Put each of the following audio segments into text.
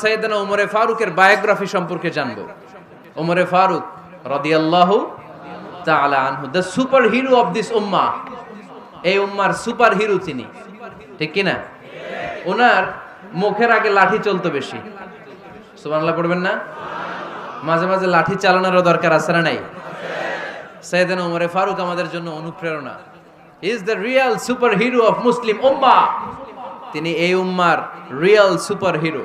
সৈয়দনা উমরে ফারুকের বায়োগ্রাফি সম্পর্কে জানব। উমরে ফারুক রাদিয়াল্লাহু তাআলা আনহু the super hero of this উম্মা এই উম্মার সুপার হিরো তিনি। ঠিক কি না ওনার মুখের আগে লাঠি চলতো বেশি। সুবহানাল্লাহ পড়বেন না? মাঝে মাঝে লাঠি চালানোরও দরকার আছে না নাই? সৈয়দনা উমরে ফারুক আমাদের জন্য অনুপ্রেরণা। Is the real super hero of Muslim উম্মা তিনি এই উম্মার রিয়েল সুপার হিরো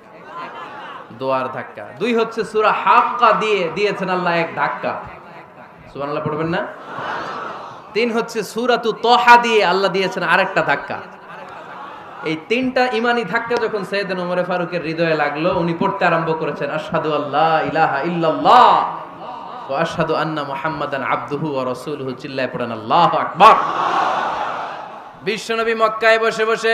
দোয়ার ধাক্কা। দুই হচ্ছে সুরা হাক্কা দিয়ে দিয়েছেন আল্লাহ এক ধাক্কা। সুবহানাল্লাহ পড়বেন না? তিন হচ্ছে সূরাতু তহা দিয়ে আল্লাহ দিয়েছেন আরেকটা ধাক্কা। এই তিনটা ইমানি ধাক্কা যখন সৈয়দ ওমরে ফারুকের হৃদয়ে লাগল, উনি পড়তে আরম্ভ করেছেন, আশহাদু আল্লাহ ইলাহা ইল্লাল্লাহ ওয়া আশহাদু আন্না মুহাম্মাদান আবদুহু ওয়া রাসূলুহু চিল্লায় পড়েন, আল্লাহু আকবার। বিশ্বনবী মক্কায় বসে বসে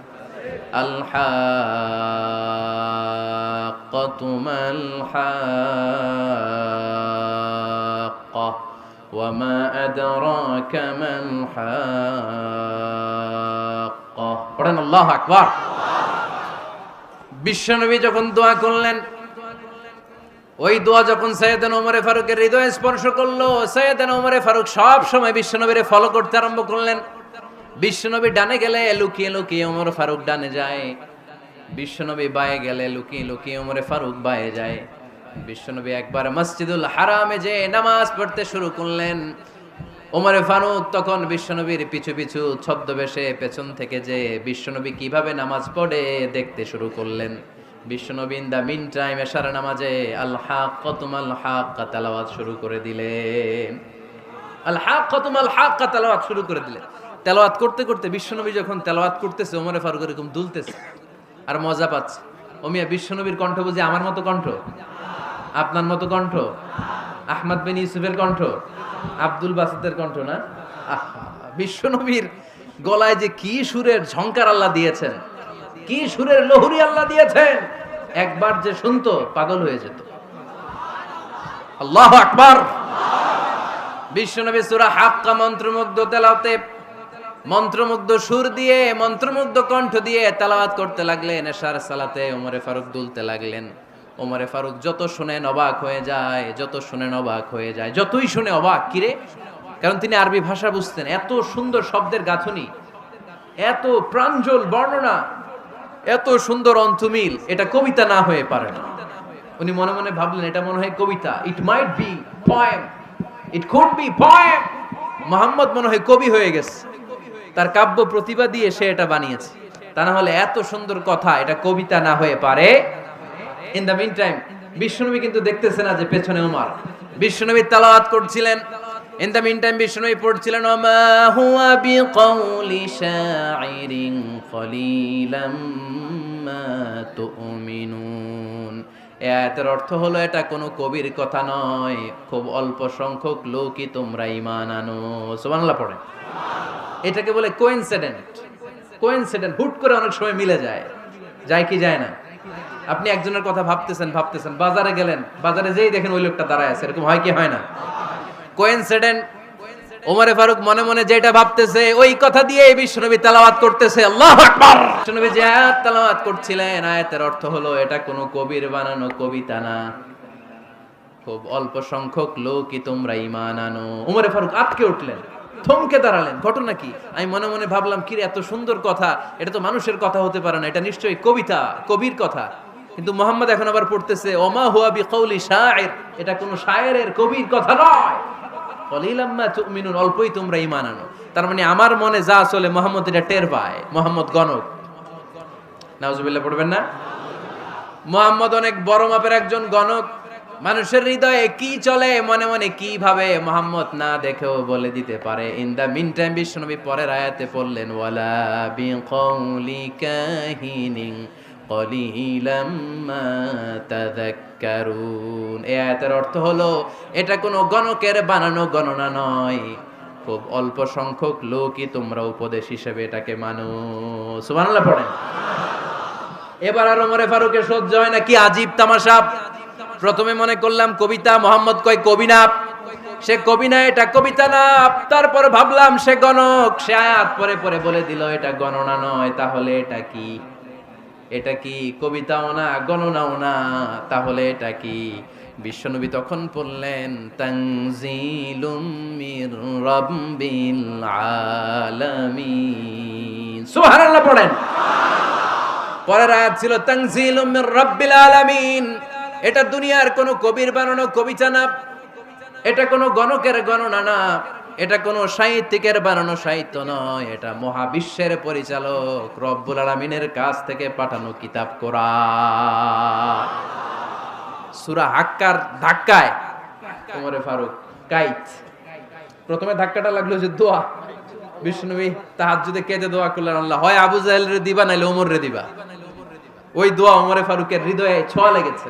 হাক্কাতু মাল হাক্কা ওয়ামা আদরাকা মাল হাক্কা পড়েন আল্লাহু আকবার। বিশ্বনবী যখন দোয়া করলেন, ওই দোয়া যখন সৈয়দান ওমরে ফারুকের হৃদয়ে স্পর্শ করল, সৈয়দান ওমরে ফারুক সব সময় বিশ্বনবীরে ফলো করতে আরম্ভ করলেন। বিশ্বনবী ডানে গেলে লুকিয়ে লুকিয়ে ওমর ফারুক ডানে যায়। বিশ্বনবী বায়ে গেলে লুকিয়ে লুকিয়ে ওমরে ফারুক বায়ে যায়। বিশ্বনবী একবার মসজিদুল হারামে যে নামাজ পড়তে শুরু করলেন। ওমরে ফারুক তখন বিশ্বনবীর পিছু পিছু ছদ্মবেশে পেছন থেকে যে বিশ্বনবী কীভাবে নামাজ পড়ে দেখতে শুরু করলেন। বিশ্বনবী ইন দা মিন টাইম এশার নামাজে আল হাক কতুম আল হাক তালাওয়াত শুরু করে দিলেন। আল হাক কতুম আল হাক শুরু করে দিলেন। তেলাওয়াত করতে করতে বিশ্বনবী যখন তেলাওয়াত করতেছে, ওমরে ফারুক এরকম দুলতেছে আর মজা পাচ্ছে। ওমিয়া বিশ্বনবীর কণ্ঠ বুঝি আমার মতো কণ্ঠ? আপনার মতো কণ্ঠ? আহমদ বিন ইউসুফের কণ্ঠ? আব্দুল বাসিদের কণ্ঠ না? বিশ্বনবীর গলায় যে কি সুরের ঝংকার আল্লাহ দিয়েছেন, কি সুরের লহুরি আল্লাহ দিয়েছেন, একবার যে শুনতো পাগল হয়ে যেত। আল্লাহ আকবার। বিশ্বনবী সুরা হাক্কা মন্ত্রমুগ্ধ তেলাওতে মন্ত্রমুগ্ধ সুর দিয়ে, মন্ত্রমুগ্ধ কণ্ঠ দিয়ে তেলাওয়াত করতে লাগলেন। এশার সালাতে ওমরে ফারুক দুলতে লাগলেন। ওমরে ফারুক যত শুনেন অবাক হয়ে যায়, যত শুনেন অবাক হয়ে যায়, যতই শুনে অবাক, কিরে? কারণ তিনি আরবি ভাষা বুঝতেন। এত সুন্দর শব্দের গাঁথনি, এত প্রাঞ্জল বর্ণনা, এত সুন্দর অন্তমিল এটা কবিতা না হয়ে পারে না। উনি মনে মনে ভাবলেন, এটা মনে হয় কবিতা। It might be poem it could be poem Muhammad মনে হয় কবি হয়ে গেছে। তার কাব্য প্রতিভা দিয়ে সে এটা বানিয়েছে। তা না হলে এত সুন্দর কথা এটা কবিতা না হয়ে পারে। ইন দ্য মিন টাইম বিশ্বনবী কিন্তু দেখতেছে না যে পেছনে উমার। বিশ্বনবী তালাওয়াত করছিলেন। ইন দ্য মিন টাইম বিশ্বনবী পড়ছিলেন, ওমা হুয়া বিকাউলি শাইরিন কলিলাম মা তুমিনুন। আয়াতের অর্থ হলো, এটা কোনো কবির কথা নয়। খুব অল্প সংখ্যক লোকই তোমরা ঈমান আনো। সুবহানাল্লাহ পড়ে এটাকে বলে কোইনসিডেন্ট কোইনসিডেন্ট হুট করে অনেক সময় মিলে যায়। যায় কি যায় না? আপনি একজনের কথা ভাবতেছেন ভাবতেছেন, বাজারে গেলেন, বাজারে যেই দেখেন ওই লোকটা দাঁড়ায় আছে, এরকম হয় কি হয় না? কোইনসিডেন্ট ওমরে ফারুক মনে মনে যেটা ভাবতেছে, ওই কথা দিয়ে বিশ্বনবী করতেছে, আল্লাহু আকবার। বিশ্বনবী যে আয়াত করছিলেন, আয়াতের অর্থ হলো এটা কোনো কবির বানানো কবিতা না। খুব অল্প সংখ্যক লোকই তোমরা ঈমান আনো। ওমরে ফারুক আটকে উঠলেন। থমকে দাঁড়ালেন। ঘটনা কি? আমি মনে মনে ভাবলাম কি এত সুন্দর কথা। এটা তো মানুষের কথা হতে পারে না। এটা নিশ্চয়ই কবিতা, কবির কথা। কিন্তু মোহাম্মদ এখন আবার পড়তেছে, ওমা হুয়া বিকৌলি শায়ের এটা কোনো শায়েরের কবির কথা নয়। কলিলাম্মা অল্পই তোমরা ঈমান আনো। তার মানে আমার মনে যা চলে, মোহাম্মদ এটা টের পায়। মোহাম্মদ গণক। নাউজুবিল্লাহ, পড়বেন না? মোহাম্মদ অনেক বড় মাপের একজন গণক। মানুষের হৃদয়ে কি চলে, মনে মনে কি ভাবে মোহাম্মদ না দেখেও বলে দিতে পারে। ইন দা মিন টাইম বিশ্বনবী পরের আয়াতে পড়লেন, ওয়ালা কলিলাম মা তাযাক্কারুন। এই অর্থ হলো, এটা কোনো গণকের বানানো গণনা নয়। খুব অল্প সংখ্যক লোকই তোমরা উপদেশ হিসেবে এটাকে মানো। পড়েন। এবার আর ওমরে ফারুকের সহ্য হয় না, কি আজীব তামাশা। প্রথমে মনে করলাম কবিতা, মোহাম্মদ কয় কবি না সে কবি না এটা কবিতা না তারপর ভাবলাম সে গণক। সে আয়াত পরে পরে বলে দিল, এটা গণনা নয়, তাহলে এটা কি? এটা কি কবিতাও না, গণনাও না, তাহলে এটা কি? বিশ্বনবী তখন পড়লেন পড়েন। পরের আয়াত ছিল, তানজিলুম মির রাব্বিল আলামিন। এটা দুনিয়ার কোনো কবির বানানো কবিতা না এটা কোনো গণকের গণনা না, এটা কোনো সাহিত্যিকের বানানো সাহিত্য নয়, এটা মহাবিশ্বের পরিচালক রব্বুল আলামিনের কাছ থেকে পাঠানো কিতাব কোরআন। সূরা হাক্কার ধাক্কায়, ওমরে ফারুক, কাইত। প্রথমে ধাক্কাটা লাগল যে দোয়া। বিষ্ণুবী যদি কেঁদে দোয়া করলেন আল্লাহ? হয় আবু জাহেল রে দিবা নাইলে ওমর রে দিবা। ওই দোয়া ওমরে ফারুকের হৃদয়ে ছোঁয়া লেগেছে।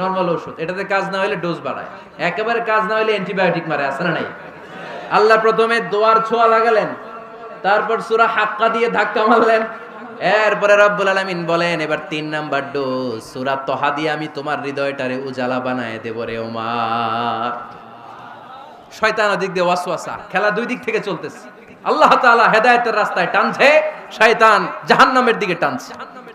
নর্মাল ওষুধ। এটাতে কাজ না হলে ডোজ বাড়ায়। একেবারে কাজ না হলে অ্যান্টিবায়োটিক মারে, আছে না নাই? আল্লাহ প্রথমে দোয়ার ছোঁয়া লাগালেন, তারপর সুরা হাক্কা দিয়ে ধাক্কা মারলেন। এরপরে রব্বুল আলামিন বলেন, এবার তিন নাম্বার ডোজ সুরা তহা দিয়ে আমি তোমার হৃদয়টারে উজালা বানায় দেব রে ওমার। শয়তান দিক দিয়ে ওয়াসওয়াসা, খেলা দুই দিক থেকে চলতেছে। আল্লাহ তাআলা হেদায়েতের রাস্তায় টানছে, শয়তান জাহান্নামের দিকে টানছে।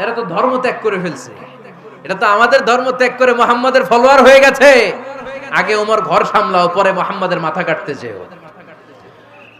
এরা তো ধর্ম ত্যাগ করে ফেলছে। এটা তো আমাদের ধর্ম ত্যাগ করে মোহাম্মদের ফলোয়ার হয়ে গেছে। আগে ওমর ঘর সামলাও, পরে মোহাম্মদের মাথা কাটতে চেয়েও